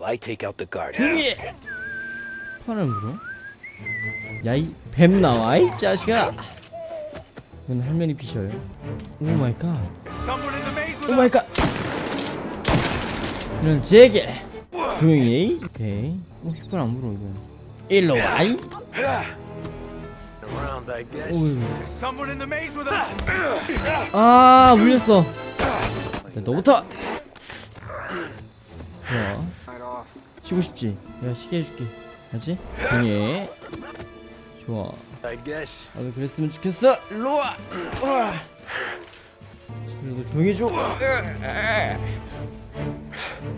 while I take out the guard. 등이 팔을 물어? 야이 뱀 나와 이 자식아 이건 할머니 피셔요 오 마이 갓 Someone in the maze 오 with 마이. 갓 이런 제게 조용히 오케이 어 휘발 안 불어 이거 일로 와이 with us. 아 물렸어 자, 너부터 좋아 쉬고 싶지 내가 쉬게 해줄게 알지? 조용히 좋아 I guess. 나도 그랬으면 좋겠어 일로 와 우와. 그래도 조용히 해줘 I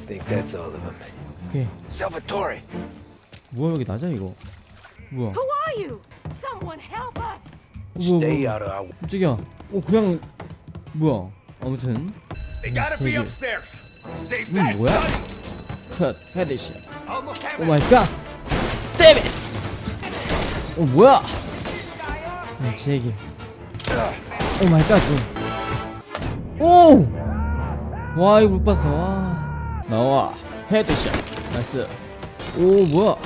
think that's all of them. 오케이 Salvatore! 뭐야 여기 낮아 이거 뭐야 Who are you? Someone help us! 어, 뭐야 Stay 뭐야 out of our. 깜짝이야 어 그냥 뭐야 아무튼 They gotta be 세계. upstairs. Save 이건 that. 뭐야? son. 컷 헤드샷 오 마이 갓. 데미 어 뭐야? 어, 제게 오 마이 갓 오 와 이거 못 봤어. 와. 나와. 헤드샷 나이스. 오 뭐야?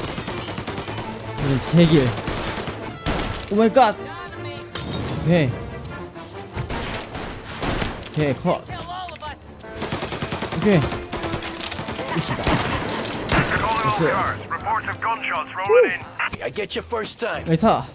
이건 제길 오 마이 갓. 오케이. 오케이 컷. 오케이 issue. Calling all cars. Reports of gunshots rolling in. I get you first time. It's huh?